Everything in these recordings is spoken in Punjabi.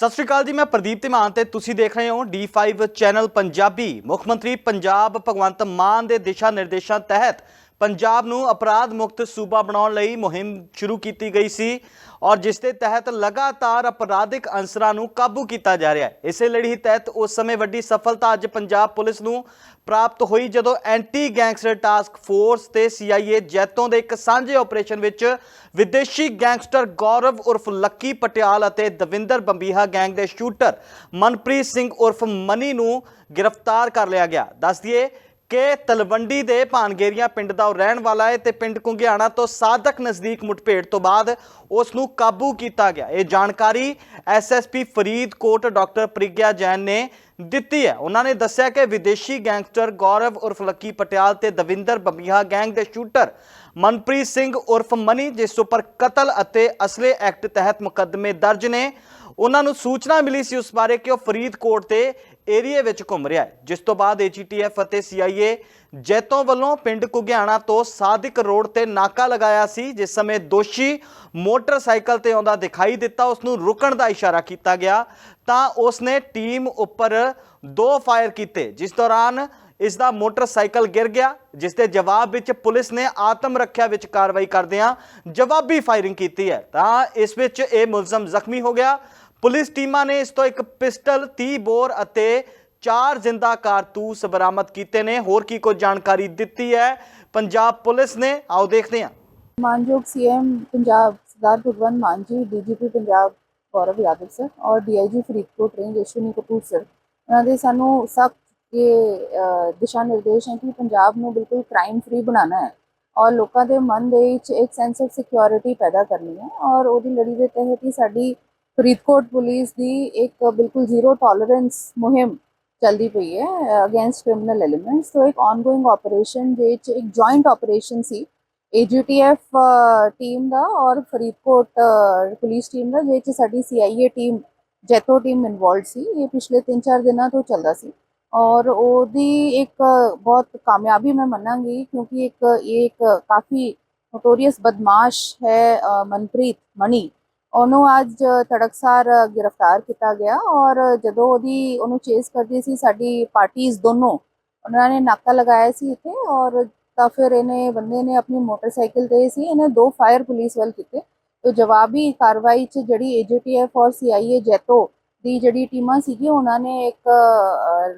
ਸਤਿ ਸ਼੍ਰੀ ਅਕਾਲ ਜੀ, ਮੈਂ ਪ੍ਰਦੀਪ ਧੀਮਾਨ ਤੇ ਤੁਸੀਂ ਦੇਖ ਰਹੇ ਹੋ D5 ਚੈਨਲ ਪੰਜਾਬੀ। ਮੁੱਖ ਮੰਤਰੀ ਪੰਜਾਬ ਭਗਵੰਤ ਮਾਨ ਦੇ ਦਿਸ਼ਾ ਨਿਰਦੇਸ਼ਾਂ ਤਹਿਤ ਪੰਜਾਬ ਨੂੰ ਅਪਰਾਧ ਮੁਕਤ ਸੂਬਾ ਬਣਾਉਣ ਲਈ ਮੁਹਿੰਮ ਸ਼ੁਰੂ ਕੀਤੀ ਗਈ ਸੀ। ਔਰ ਜਿਸ ਦੇ ਤਹਿਤ ਲਗਾਤਾਰ ਅਪਰਾਧਿਕ ਅੰਸਰਾਂ ਨੂੰ ਕਾਬੂ ਕੀਤਾ ਜਾ ਰਿਹਾ ਹੈ। ਇਸੇ ਲੜੀ ਤਹਿਤ ਉਸ ਸਮੇਂ ਵੱਡੀ ਸਫਲਤਾ ਅੱਜ ਪੰਜਾਬ ਪੁਲਿਸ ਨੂੰ ਪ੍ਰਾਪਤ ਹੋਈ ਜਦੋਂ ਐਂਟੀ ਗੈਂਗਸਟਰ ਟਾਸਕ ਫੋਰਸ ਤੇ CIA ਜੈਤੋਂ ਦੇ ਇੱਕ ਸਾਂਝੇ ਆਪਰੇਸ਼ਨ ਵਿੱਚ ਵਿਦੇਸ਼ੀ ਗੈਂਗਸਟਰ ਗੌਰਵ ਉਰਫ ਲੱਕੀ ਪਟਿਆਲ ਅਤੇ ਦਵਿੰਦਰ ਬੰਬੀਹਾ ਗੈਂਗ ਦੇ ਸ਼ੂਟਰ ਮਨਪ੍ਰੀਤ ਸਿੰਘ ਉਰਫ ਮਨੀ ਨੂੰ ਗ੍ਰਿਫਤਾਰ ਕਰ ਲਿਆ ਗਿਆ। ਦੱਸ ਦਈਏ ਕਿ ਤਲਵੰਡੀ ਦੇ ਭਾਨਗੇਰੀਆਂ ਪਿੰਡ ਦਾ ਉਹ ਰਹਿਣ ਵਾਲਾ ਹੈ ਤੇ ਪਿੰਡ ਕੁੰਗਿਆਣਾ ਤੋਂ ਸਾਧਕ ਨਜ਼ਦੀਕ ਮੁਠਭੇੜ ਤੋਂ ਬਾਅਦ ਉਸ ਨੂੰ ਕਾਬੂ ਕੀਤਾ ਗਿਆ। ਇਹ ਜਾਣਕਾਰੀ ਐਸਐਸਪੀ ਫਰੀਦਕੋਟ ਡਾਕਟਰ ਪ੍ਰਿਗਿਆ ਜੈਨ ਨੇ ਦਿੱਤੀ ਹੈ। ਉਹਨਾਂ ਨੇ ਦੱਸਿਆ ਕਿ ਵਿਦੇਸ਼ੀ ਗੈਂਗਸਟਰ ਗੌਰਵ ਉਰਫ ਲੱਕੀ ਪਟਿਆਲ ਤੇ ਦਵਿੰਦਰ ਬੰਬੀਹਾ ਗੈਂਗ ਦੇ ਸ਼ੂਟਰ ਮਨਪ੍ਰੀਤ ਸਿੰਘ ਉਰਫ ਮਨੀ, ਜਿਸ ਉੱਪਰ ਕਤਲ ਅਤੇ ਅਸਲੇ ਐਕਟ ਤਹਿਤ ਮੁਕੱਦਮੇ ਦਰਜ ਨੇ ਉਹਨਾਂ ਨੂੰ ਸੂਚਨਾ ਮਿਲੀ ਸੀ ਉਸ ਬਾਰੇ ਕਿ ਉਹ ਫਰੀਦਕੋਟ ਦੇ ਏਰੀਏ ਵਿੱਚ ਘੁੰਮ ਰਿਹਾ ਹੈ, ਜਿਸ ਤੋਂ ਬਾਅਦ ਏਜੀਟੀਐਫ ਅਤੇ ਸੀਆਈਏ ਜੈਤੋਂ ਵੱਲੋਂ ਪਿੰਡ ਕੁਗਿਆਣਾ ਤੋਂ ਸਾਦਿਕ ਰੋਡ ਤੇ ਨਾਕਾ ਲਗਾਇਆ ਸੀ, ਜਿਸ ਸਮੇਂ ਦੋਸ਼ੀ ਮੋਟਰਸਾਈਕਲ ਤੇ ਆਉਂਦਾ ਦਿਖਾਈ ਦਿੱਤਾ, ਉਸ ਨੂੰ ਰੁਕਣ ਦਾ ਇਸ਼ਾਰਾ ਕੀਤਾ ਗਿਆ। ਤਾਂ ਉਸ ਨੇ ਟੀਮ ਉੱਪਰ ਦੋ ਫਾਇਰ ਕੀਤੇ, ਜਿਸ ਦੌਰਾਨ ਇਸ ਦਾ ਮੋਟਰਸਾਈਕਲ ਗਿਰ ਗਿਆ, ਜਿਸ ਦੇ ਜਵਾਬ ਵਿੱਚ ਪੁਲਿਸ ਨੇ ਆਤਮ ਰੱਖਿਆ ਵਿੱਚ ਕਾਰਵਾਈ ਕਰਦਿਆਂ ਜਵਾਬੀ ਫਾਇਰਿੰਗ ਕੀਤੀ ਹੈ। ਤਾਂ ਇਸ ਵਿੱਚ ਇਹ ਮੁਲਜ਼ਮ ਜ਼ਖਮੀ ਹੋ ਗਿਆ। ਪੁਲਿਸ ਟੀਮਾਂ ਨੇ ਇਸ ਤੋਂ ਇੱਕ ਪਿਸਟਲ 30 ਬੋਰ ਅਤੇ ਚਾਰ ਜ਼ਿੰਦਾ ਕਾਰਤੂਸ ਬਰਾਮਦ ਕੀਤੇ ਨੇ। ਹੋਰ ਕੀ ਕੋਈ ਜਾਣਕਾਰੀ ਦਿੱਤੀ ਹੈ? ਪੰਜਾਬ ਪੁਲਿਸ ਨੇ। ਆਓ ਦੇਖਦੇ ਹਾਂ। ਮਾਨਯੋਗ CM Punjab Sardar Bhagwant Mann ji, DGP Punjab Gaurav Yadav sir ਔਰ DIG Faridkot range Ashwani Kapoor sir. ਉਹਨਾਂ ਦੇ ਸਾਨੂੰ ਸਖਤ ਇਹ ਦਿਸ਼ਾ ਨਿਰਦੇਸ਼ ਹੈ ਕਿ ਪੰਜਾਬ ਨੂੰ ਬਿਲਕੁਲ ਕ੍ਰਾਈਮ ਫ੍ਰੀ ਬਣਾਉਣਾ ਹੈ ਔਰ ਲੋਕਾਂ ਦੇ ਮਨ ਦੇ ਵਿੱਚ ਇੱਕ ਸੈਂਸ ਆਫ ਸਿਕਿਉਰਿਟੀ ਪੈਦਾ ਕਰਨੀ ਹੈ ਔਰ ਉਹਦੀ ਲੜੀ ਦੇ ਤਹਿਤ ਹੀ ਸਾਡੀ ਫਰੀਦਕੋਟ ਪੁਲਿਸ ਦੀ ਇੱਕ ਬਿਲਕੁਲ ਜ਼ੀਰੋ ਟੋਲਰੈਂਸ ਮੁਹਿੰਮ ਚੱਲਦੀ ਪਈ ਹੈ ਅਗੇਂਸਟ ਕ੍ਰਿਮੀਨਲ ਐਲੀਮੈਂਟਸ ਤੋਂ ਇੱਕ ਆਨਗੋਇੰਗ ਆਪਰੇਸ਼ਨ ਦੇ ਵਿੱਚ ਇੱਕ ਜੁਆਇੰਟ ਆਪਰੇਸ਼ਨ ਸੀ ਏਜੀਟੀਐਫ ਟੀਮ ਦਾ ਔਰ ਫਰੀਦਕੋਟ ਅ, ਪੁਲਿਸ ਟੀਮ ਦਾ ਜਿਹਦੇ 'ਚ ਸਾਡੀ CIA team Jaito team involved ਸੀ। ਇਹ ਪਿਛਲੇ 3-4 ਦਿਨਾਂ ਤੋਂ ਚੱਲਦਾ ਸੀ। ਔਰ ਉਹਦੀ ਇੱਕ ਬਹੁਤ ਕਾਮਯਾਬੀ ਮੈਂ ਮੰਨਾਂਗੀ ਕਿਉਂਕਿ ਇੱਕ ਇਹ ਇੱਕ ਕਾਫੀ ਨੋਟੋਰੀਅਸ ਬਦਮਾਸ਼ ਹੈ ਮਨਪ੍ਰੀਤ ਮਣੀ ਉਹਨੂੰ ਅੱਜ ਤੜਕਸਾਰ ਗ੍ਰਿਫਤਾਰ ਕੀਤਾ ਗਿਆ ਔਰ ਜਦੋਂ ਉਹਦੀ ਉਹਨੂੰ ਚੇਸ ਕਰਦੀ ਸੀ, ਸਾਡੀ ਪਾਰਟੀਆਂ ਦੋਨੋਂ, ਉਹਨਾਂ ਨੇ ਨਾਕਾ ਲਗਾਇਆ ਸੀ ਇੱਥੇ ਔਰ ਤਾਂ ਫਿਰ ਇਹਨੇ ਬੰਦੇ ਨੇ ਆਪਣੀ ਮੋਟਰਸਾਈਕਲ ਤੇ ਸੀ, ਇਹਨੇ ਦੋ ਫਾਇਰ ਪੁਲਿਸ ਵੱਲ ਕੀਤੇ। ਤੇ ਜਵਾਬੀ ਕਾਰਵਾਈ ਚ ਜਿਹੜੀ ਏਜੀਟੀਐਫ ਔਰ ਸੀਆਈਏ ਜੈਤੋ ਦੀ ਜਿਹੜੀ ਟੀਮਾਂ ਸੀਗੀ ਉਹਨਾਂ ਨੇ ਇੱਕ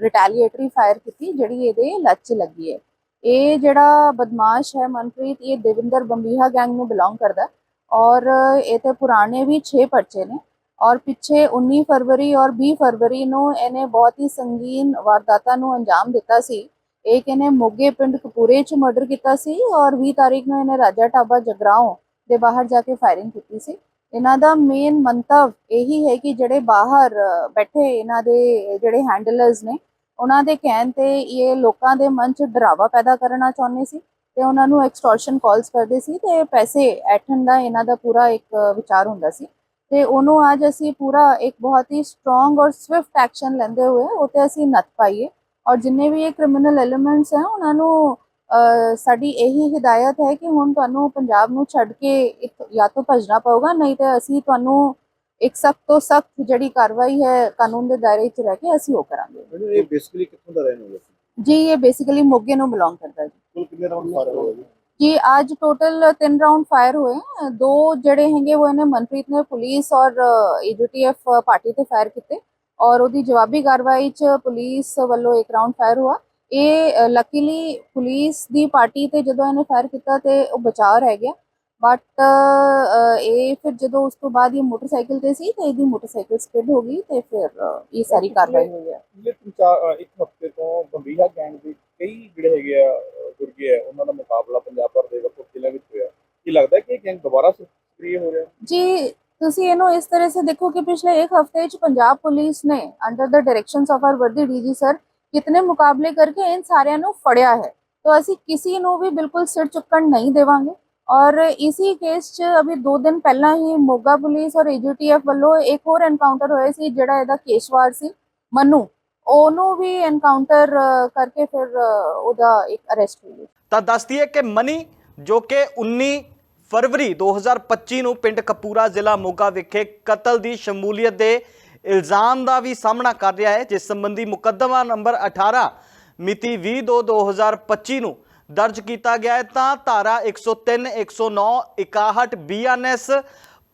ਰਿਟੈਲੀਏਟਰੀ ਫਾਇਰ ਕੀਤੀ ਜਿਹੜੀ ਇਹਦੇ ਲੱਤ 'ਚ ਲੱਗੀ ਹੈ। ਇਹ ਜਿਹੜਾ ਬਦਮਾਸ਼ ਹੈ ਮਨਪ੍ਰੀਤ, ਇਹ ਦੇਵਿੰਦਰ ਬੰਬੀਹਾ ਗੈਂਗ ਨੂੰ ਬਿਲੋਂਗ ਕਰਦਾ ਔਰ ਇਹ ਤੇ ਪੁਰਾਣੇ ਵੀ 6 ਪਰਚੇ ਨੇ ਔਰ ਪਿੱਛੇ 19 ਫਰਵਰੀ ਔਰ 20 ਫਰਵਰੀ ਨੂੰ ਇਹਨੇ ਬਹੁਤ ਹੀ ਸੰਗੀਨ ਵਾਰਦਾਤਾਂ ਨੂੰ ਅੰਜਾਮ ਦਿੱਤਾ ਸੀ ਇੱਕ ਇਹਨੇ ਮੋਗੇ ਪਿੰਡ ਕਪੂਰੇ 'ਚ ਮਰਡਰ ਕੀਤਾ ਸੀ ਔਰ 20 ਤਾਰੀਖ ਨੂੰ ਇਹਨੇ ਰਾਜਾ ਢਾਬਾ ਜਗਰਾਓ ਦੇ ਬਾਹਰ ਜਾ ਕੇ ਫਾਇਰਿੰਗ ਕੀਤੀ ਸੀ ਇਹਨਾਂ ਦਾ ਮੇਨ ਮੰਤਵ ਇਹੀ ਹੈ ਕਿ ਜਿਹੜੇ ਬਾਹਰ ਬੈਠੇ ਇਹਨਾਂ ਦੇ ਜਿਹੜੇ ਹੈਂਡਲਰਸ ਨੇ ਉਹਨਾਂ ਦੇ ਕਹਿਣ ਤੇ ਇਹ ਲੋਕਾਂ ਦੇ ਮਨ 'ਚ ਡਰਾਵਾ ਪੈਦਾ ਕਰਨਾ ਚਾਹੁੰਦੇ ਸੀ ਤੇ ਉਹਨਾਂ ਨੂੰ ਐਕਸਟੋਰਸ਼ਨ ਕਾਲਸ ਕਰਦੇ ਸੀ ਤੇ ਪੈਸੇ ਐਠਣ ਦਾ ਇਹਨਾਂ ਦਾ ਪੂਰਾ ਇੱਕ ਵਿਚਾਰ ਹੁੰਦਾ ਸੀ। ਤੇ ਉਹਨੂੰ ਅੱਜ ਅਸੀਂ ਪੂਰਾ ਇੱਕ ਬਹੁਤ ਹੀ ਸਟਰੋਂਗ ਔਰ ਸਵਿਫਟ ਐਕਸ਼ਨ ਲੈਂਦੇ ਹੋਏ ਉਹ ਤੇ ਅਸੀਂ ਨੱਥ ਪਾਈਏ ਔਰ ਜਿੰਨੇ ਵੀ ਇਹ ਕ੍ਰਿਮੀਨਲ ਐਲੀਮੈਂਟਸ ਹੈ ਉਹਨਾਂ ਨੂੰ ਸਾਡੀ ਇਹੀ ਹਦਾਇਤ ਹੈ ਕਿ ਹੁਣ ਤੁਹਾਨੂੰ ਪੰਜਾਬ ਨੂੰ ਛੱਡ ਕੇ ਇੱਕ ਜਾਂ ਤਾਂ ਭੱਜਣਾ ਪਊਗਾ ਨਹੀਂ ਤੇ ਅਸੀਂ ਤੁਹਾਨੂੰ ਇੱਕ ਸਖਤ ਤੋਂ ਸਖਤ ਜਿਹੜੀ ਕਾਰਵਾਈ ਹੈ ਕਾਨੂੰਨ ਦੇ ਦਾਇਰੇ 'ਚ ਰਹਿ ਕੇ ਅਸੀਂ ਉਹ ਕਰਾਂਗੇ। ਇਹ ਬੇਸਿਕਲੀ ਕਿੱਥੋਂ ਦਾ ਰਹਿਣ ਵਾਲਾ ਜੀ ਇਹ ਬੇਸਿਕਲੀ ਮੋਗੇ ਨੂੰ ਬਿਲੋਂਗ ਕਰਦਾ ਜੀ। ਕੁੱਲ ਕਿੰਨੇ ਰਾਉਂਡ ਫਾਇਰ ਹੋਏ ਜੀ? ਜੀ ਅੱਜ ਟੋਟਲ ਤਿੰਨ ਰਾਉਂਡ ਫਾਇਰ ਹੋਏ हैं। ਦੋ ਜਿਹੜੇ ਹੈਗੇ ਉਹ ਇਹਨੇ ਮਨਪ੍ਰੀਤ ਨੇ ਪੁਲਿਸ ਔਰ ਏਜੀਟੀਐਫ ਪਾਰਟੀ ਤੇ ਫਾਇਰ ਕੀਤੇ ਔਰ ਉਹਦੀ ਜਵਾਬੀ ਕਾਰਵਾਈ ਚ ਪੁਲਿਸ ਵੱਲੋਂ ਇੱਕ ਰਾਉਂਡ ਫਾਇਰ ਹੋਇਆ ਇਹ ਲੱਕੀਲੀ ਪੁਲਿਸ ਦੀ ਪਾਰਟੀ ਤੇ ਜਦੋਂ ਇਹਨੇ ਫਾਇਰ ਕੀਤਾ ਤੇ ਉਹ ਬਚਾਅ ਰਹਿ ਗਿਆ। ਬਟ ਇਹ ਫਿਰ ਜਦੋਂ ਉਸ ਤੋਂ ਬਾਅਦ ਇਹ ਮੋਟਰਸਾਈਕਲ ਤੇ ਸੀ ਤੇ ਇਹਦੀ ਮੋਟਰਸਾਈਕਲ ਸਕਿਡ ਹੋ ਗਈ ਤੇ ਫਿਰ ਇਹ ਸਾਰੀ ਕਾਰਵਾਈ ਹੋਈ ਹੈ ਅ, ਇੱਕ ਹਫ਼ਤੇ ਤੋਂ ਬੰਬੀਹਾ ਗੈਂਗ ਦੇ? ਕਈ ਜਿਹੜੇ ਹੈਗੇ ਆ ਗੁਰਗੇ ਆ, ਉਹਨਾਂ ਦਾ ਮੁਕਾਬਲਾ ਪੰਜਾਬ ਭਰ ਦੇ ਵੱਖ ਜ਼ਿਲ੍ਹਿਆਂ ਵਿੱਚ ਹੋਇਆ। ਕੀ ਲੱਗਦਾ ਕਿ ਇਹ ਗੈਂਗ ਦੁਬਾਰਾ ਸਕਰੀਏ ਹੋ ਰਿਹਾ? ਜੀ, ਤੁਸੀਂ ਇਹਨੂੰ ਇਸ ਤਰ੍ਹਾਂ ਸੇ ਦੇਖੋ ਕਿ ਪਿਛਲੇ ਇੱਕ ਹਫ਼ਤੇ ਚ ਪੰਜਾਬ ਪੁਲਿਸ ਨੇ under the directions of R ਵਰਦੀ ਡੀਜੀ ਸਰ ਕਿਤਨੇ ਮੁਕਾਬਲੇ ਕਰਕੇ ਇਨ ਸਾਰਿਆਂ ਨੂੰ ਫੜਿਆ ਹੈ। ਤਾਂ ਅਸੀਂ ਕਿਸੇ ਨੂੰ ਵੀ ਬਿਲਕੁਲ ਸਿਰ ਚੁੱਕਣ ਨਹੀਂ ਦੇਵਾਂਗੇ। ਔਰ ਇਸੇ ਕੇਸ 'ਚ ਅਭੀ 2 ਦਿਨ ਪਹਿਲਾਂ ਹੀ ਮੋਗਾ ਪੁਲਿਸ ਔਰ ਏਜੀਟੀਐਫ ਵੱਲੋਂ ਇੱਕ ਹੋਰ ਐਨਕਾਊਂਟਰ ਹੋਇਆ ਸੀ, ਜਿਹੜਾ ਇਹਦਾ ਕੇਸ਼ਵਾਰ ਸੀ, ਮਨੂ। ਉਹਨੂੰ ਵੀ ਐਨਕਾਊਂਟਰ ਕਰਕੇ ਫਿਰ ਉਹਦਾ ਇੱਕ ਅਰੈਸਟ ਹੋਈ ਤਾਂ ਦੱਸ ਦਈਏ ਕਿ ਮਨੀ, ਜੋ ਕਿ 19 ਫਰਵਰੀ 2025 ਨੂੰ ਪਿੰਡ ਕਪੂਰਾ ਜ਼ਿਲ੍ਹਾ ਮੋਗਾ ਵਿਖੇ ਕਤਲ ਦੀ ਸ਼ਮੂਲੀਅਤ ਦੇ ਇਲਜ਼ਾਮ ਦਾ ਵੀ ਸਾਹਮਣਾ ਕਰ ਰਿਹਾ ਹੈ, ਜਿਸ ਸੰਬੰਧੀ ਮੁਕੱਦਮਾ ਨੰਬਰ 18 ਮਿਤੀ 20/2/2025 ਨੂੰ ਦਰਜ ਕੀਤਾ ਗਿਆ ਹੈ। ਤਾਂ ਧਾਰਾ 103 109 61 ਬੀਐਨਐਸ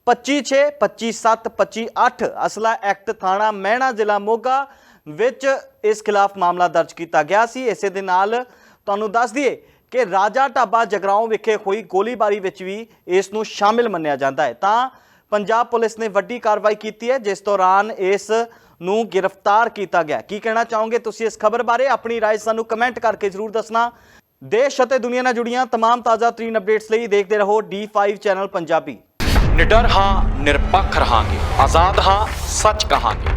25 257 258 ਅਸਲਾ ਐਕਟ ਥਾਣਾ ਮਹਿਣਾ ਜ਼ਿਲ੍ਹਾ ਮੋਗਾ ਵਿੱਚ ਇਸ ਖਿਲਾਫ ਮਾਮਲਾ ਦਰਜ ਕੀਤਾ ਗਿਆ ਸੀ ਇਸੇ ਦੇ ਨਾਲ ਤੁਹਾਨੂੰ ਦੱਸ ਦਈਏ ਕਿ ਰਾਜਾ ਢਾਬਾ ਜਗਰਾਉਂ ਵਿਖੇ ਹੋਈ ਗੋਲੀਬਾਰੀ ਵਿੱਚ ਵੀ ਇਸ ਨੂੰ ਸ਼ਾਮਿਲ ਮੰਨਿਆ ਜਾਂਦਾ ਹੈ ਤਾਂ ਪੰਜਾਬ ਪੁਲਿਸ ਨੇ ਵੱਡੀ ਕਾਰਵਾਈ ਕੀਤੀ ਹੈ ਜਿਸ ਦੌਰਾਨ ਇਸ ਨੂੰ ਗ੍ਰਿਫਤਾਰ ਕੀਤਾ ਗਿਆ ਕੀ ਕਹਿਣਾ ਚਾਹੋਗੇ ਤੁਸੀਂ ਇਸ ਖਬਰ ਬਾਰੇ ਆਪਣੀ رائے ਸਾਨੂੰ ਕਮੈਂਟ ਕਰਕੇ ਜਰੂਰ ਦੱਸਣਾ ਦੇਸ਼ ਅਤੇ ਦੁਨੀਆ ਨਾਲ ਜੁੜੀਆਂ तमाम ਤਾਜ਼ਾ ਤਰੀਨ ਅਪਡੇਟਸ ਲਈ ਦੇਖਦੇ ਰਹੋ D5 ਚੈਨਲ ਪੰਜਾਬੀ ਨਿਡਰ ਹਾਂ ਨਿਰਪੱਖ ਰਹਾਂਗੇ ਆਜ਼ਾਦ ਹਾਂ ਸੱਚ ਕਹਾਂਗੇ